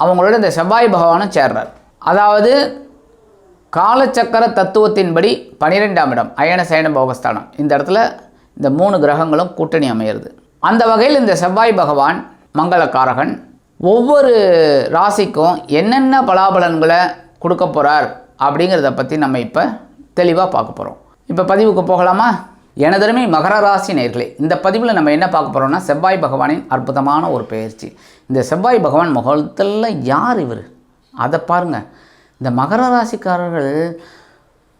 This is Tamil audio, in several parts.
அவங்களோட இந்த செவ்வாய் பகவானும் சேர்றார். அதாவது காலச்சக்கர தத்துவத்தின்படி பனிரெண்டாம் இடம் அயன சயன போகஸ்தானம். இந்த இடத்துல இந்த மூணு கிரகங்களும் கூட்டணி அமையிறது. அந்த வகையில் இந்த செவ்வாய் பகவான் மங்களக்காரகன் ஒவ்வொரு ராசிக்கும் என்னென்ன பலாபலன்களை கொடுக்க போகிறார் அப்படிங்கிறத பற்றி நம்ம இப்போ தெளிவாக பார்க்க போகிறோம் இப்போ பதிவுக்கு போகலாமா? எனதருமை மகர ராசி நேர்களே இந்த பதிவில் நம்ம என்ன பார்க்க போகிறோம்னா செவ்வாய் பகவானின் அற்புதமான ஒரு பயிற்சி. இந்த செவ்வாய் பகவான் முகத்தில் யார் இவர்? அதை பாருங்கள் இந்த மகர ராசிக்காரர்கள்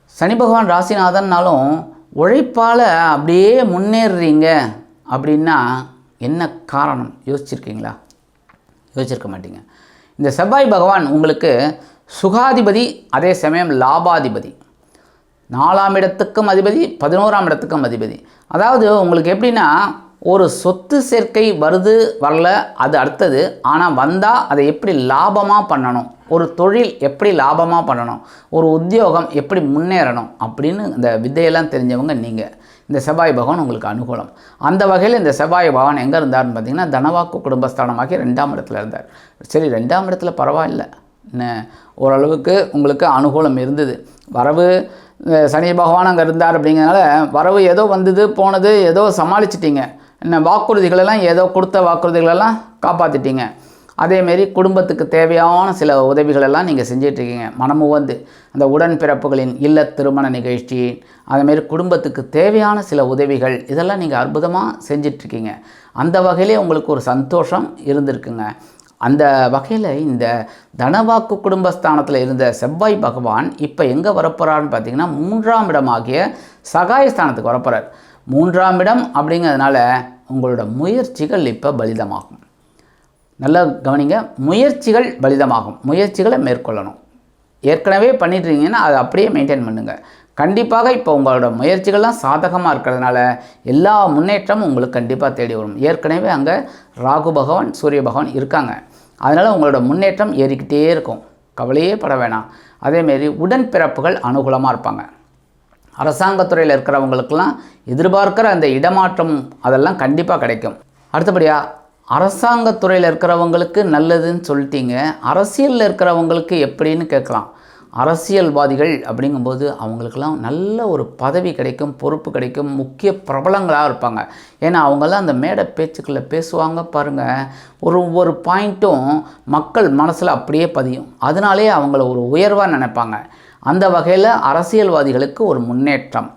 சனி பகவான் ராசிநாதன்னாலும் உழைப்பால் அப்படியே முன்னேறுறீங்க அப்படின்னா என்ன காரணம்? யோசிச்சிருக்கீங்களா? யோசிச்சிருக்க மாட்டீங்க. இந்த செவ்வாய் பகவான் உங்களுக்கு சுகாதிபதி அதே சமயம் லாபாதிபதி. நாலாம் இடத்துக்கும் அதிபதி பதினோராம் இடத்துக்கும் அதிபதி. அதாவது உங்களுக்கு எப்படின்னா ஒரு சொத்து சேர்க்கை வருது வரல அது அடுத்தது ஆனால் வந்தால் அதை எப்படி லாபமாக பண்ணணும்? ஒரு தொழில் எப்படி லாபமாக பண்ணணும்? ஒரு உத்தியோகம் எப்படி முன்னேறணும்? அப்படின்னு இந்த வித்தையெல்லாம் தெரிஞ்சவங்க நீங்கள் இந்த செவ்வாய் பகவான் உங்களுக்கு அனுகூலம். அந்த வகையில் இந்த செவ்வாய் பகவான் எங்கே இருந்தார்னு பார்த்தீங்கன்னா தனவாக்கு குடும்பஸ்தானமாகி ரெண்டாம் இடத்துல இருந்தார். சரி ரெண்டாம் இடத்துல பரவாயில்ல. என்ன? ஓரளவுக்கு உங்களுக்கு அனுகூலம் இருந்தது. வரவு சனி பகவான் அங்கே இருந்தார் அப்படிங்கிறனால வரவு ஏதோ வந்தது போனது ஏதோ சமாளிச்சிட்டிங்க. என்ன வாக்குறுதிகளெல்லாம் ஏதோ கொடுத்த வாக்குறுதிகளெல்லாம் காப்பாற்றிட்டீங்க அதேமாரி குடும்பத்துக்கு தேவையான சில உதவிகளெல்லாம் நீங்கள் செஞ்சிட்ருக்கீங்க. மனமு வந்து அந்த உடன்பிறப்புகளின் இல்ல திருமண நிகழ்ச்சி அதேமாரி குடும்பத்துக்கு தேவையான சில உதவிகள் இதெல்லாம் நீங்கள் அற்புதமாக செஞ்சிட்ருக்கீங்க. அந்த வகையிலே உங்களுக்கு ஒரு சந்தோஷம் இருந்திருக்குங்க. அந்த வகையில் இந்த தனவாக்கு குடும்பஸ்தானத்தில் இருந்த செவ்வாய் பகவான் இப்போ எங்கே வரப்போகிறான்னு பார்த்தீங்கன்னா மூன்றாம் இடமாகிய சகாயஸ்தானத்துக்கு வரப்போகிறார் மூன்றாம் இடம் அப்படிங்கிறதுனால உங்களோட முயற்சிகள் இப்போ பலிதமாகும். நல்லா கவனிங்க முயற்சிகள் பலிதமாகும். முயற்சிகளை மேற்கொள்ளணும். ஏற்கனவே பண்ணிட்டுருங்கன்னா அதை அப்படியே மெயின்டைன் பண்ணுங்கள் கண்டிப்பாக இப்போ உங்களோட முயற்சிகள்லாம் சாதகமாக இருக்கிறதுனால எல்லா முன்னேற்றமும் உங்களுக்கு கண்டிப்பாக தேடி வரும். ஏற்கனவே அங்கே ராகு பகவான் சூரிய பகவான் இருக்காங்க. அதனால் உங்களோட முன்னேற்றம் ஏறிக்கிட்டே இருக்கும். கவலையே பட வேணாம். அதேமாரி உடன்பிறப்புகள் அனுகூலமாக இருப்பாங்க. அரசாங்கத்துறையில் இருக்கிறவங்களுக்கெல்லாம் எதிர்பார்க்குற அந்த இடமாற்றம் அதெல்லாம் கண்டிப்பாக கிடைக்கும். அடுத்தபடியாக அரசாங்கத்துறையில் இருக்கிறவங்களுக்கு நல்லதுன்னு சொல்லிட்டீங்க. அரசியலில் இருக்கிறவங்களுக்கு எப்படின்னு கேட்கலாம். அரசியல்வாதிகள் அப்படிங்கும்போது அவங்களுக்கெல்லாம் நல்ல ஒரு பதவி கிடைக்கும் பொறுப்பு கிடைக்கும் முக்கிய பிரபலங்களாக இருப்பாங்க. ஏன்னா அவங்கெல்லாம் அந்த மேடை பேச்சுக்களை பேசுவாங்க பாருங்கள் ஒரு ஒரு பாயிண்ட்டும் மக்கள் மனசில் அப்படியே பதியும். அதனாலே அவங்கள ஒரு உயர்வாக நினைப்பாங்க. அந்த வகையில் அரசியல்வாதிகளுக்கு ஒரு முன்னேற்றம்.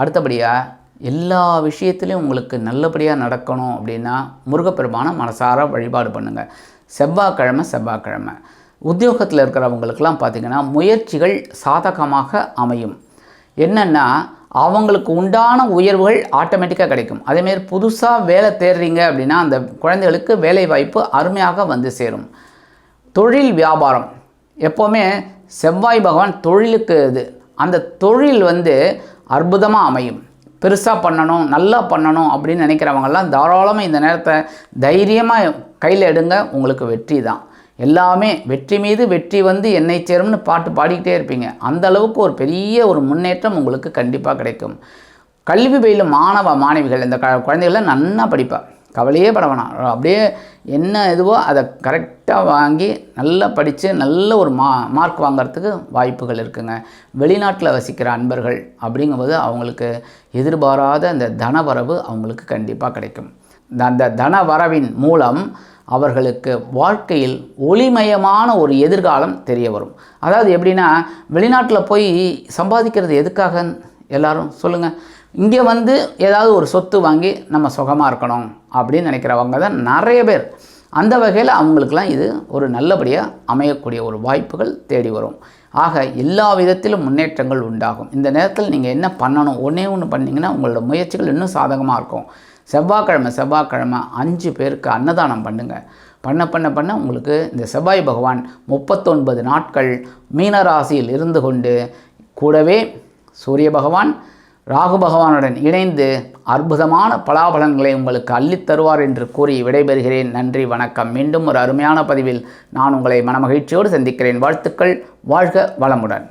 அடுத்தபடியாக எல்லா விஷயத்துலையும் உங்களுக்கு நல்லபடியாக நடக்கணும் அப்படின்னா முருகப்பெருமான மனசார வழிபாடு பண்ணுங்கள் செவ்வாய்க்கிழமை செவ்வாய்க்கிழமை. உத்தியோகத்தில் இருக்கிறவங்களுக்கெல்லாம் பார்த்திங்கன்னா முயற்சிகள் சாதகமாக அமையும். என்னென்னா அவங்களுக்கு உண்டான உயர்வுகள் ஆட்டோமேட்டிக்காக கிடைக்கும். அதேமாரி புதுசாக வேலை தேடுறீங்க அப்படின்னா அந்த குழந்தைகளுக்கு வேலை வாய்ப்பு அருமையாக வந்து சேரும். தொழில் வியாபாரம். எப்போவுமே செவ்வாய் பகவான் தொழிலுக்கு இது. அந்த தொழில் வந்து அற்புதமாக அமையும். பெருசாக பண்ணணும் நல்லா பண்ணணும் அப்படின்னு நினைக்கிறவங்கெல்லாம் தாராளமாக இந்த நேரத்தை தைரியமாக கையில் எடுங்க உங்களுக்கு வெற்றி தான். எல்லாமே வெற்றி மீது வெற்றி வந்து என்னை சேரும்னு பாட்டு பாடிக்கிட்டே இருப்பீங்க. அந்த அளவுக்கு ஒரு பெரிய ஒரு முன்னேற்றம் உங்களுக்கு கண்டிப்பாக கிடைக்கும். கல்வி பயிலும் மாணவ மாணவிகள் இந்த க குழந்தைகள்லாம் நன்னா படிப்பா. கவலையே பட வேணாம். அப்படியே என்ன இதுவோ அதை கரெக்டாக வாங்கி நல்லா படித்து நல்ல ஒரு மா மார்க் வாங்குறதுக்கு வாய்ப்புகள் இருக்குங்க. வெளிநாட்டில் வசிக்கிற அன்பர்கள் அப்படிங்கும்போது அவங்களுக்கு எதிர்பாராத அந்த தனவரவு அவங்களுக்கு கண்டிப்பாக கிடைக்கும். அந்த தன வரவின் மூலம் அவர்களுக்கு வாழ்க்கையில் ஒளிமயமான ஒரு எதிர்காலம் தெரிய வரும் அதாவது எப்படின்னா வெளிநாட்டில் போய் சம்பாதிக்கிறது எதுக்காக எல்லாரும் சொல்லுங்கள் இங்கே வந்து ஏதாவது ஒரு சொத்து வாங்கி நம்ம சுகமாக இருக்கணும் அப்படின்னு நினைக்கிறவங்க தான் நிறைய பேர். அந்த வகையில் அவங்களுக்கெல்லாம் இது ஒரு நல்லபடியாக அமையக்கூடிய ஒரு வாய்ப்புகள் தேடி வரும். ஆக எல்லா விதத்திலும் முன்னேற்றங்கள் உண்டாகும். இந்த நேரத்தில் நீங்கள் என்ன பண்ணணும் ஒன்றே ஒன்று பண்ணிங்கன்னா உங்களோட முயற்சிகள் இன்னும் சாதகமாக இருக்கும். செவ்வாய்க்கிழமை செவ்வாய்க்கிழமை அஞ்சு பேருக்கு அன்னதானம் பண்ணுங்கள் பண்ண பண்ண பண்ண உங்களுக்கு இந்த செவ்வாய் பகவான் முப்பத்தொன்பது நாட்கள் மீனராசியில் இருந்து கொண்டு கூடவே சூரிய பகவான் ராகு பகவானுடன் இணைந்து அற்புதமான பலாபலன்களை உங்களுக்கு அள்ளித் தருவார் என்று கூறி விடைபெறுகிறேன். நன்றி வணக்கம். மீண்டும் ஒரு அருமையான பதிவில் நான் உங்களை மனமகிழ்ச்சியோடு சந்திக்கிறேன். வாழ்த்துக்கள் வாழ்க வளமுடன்.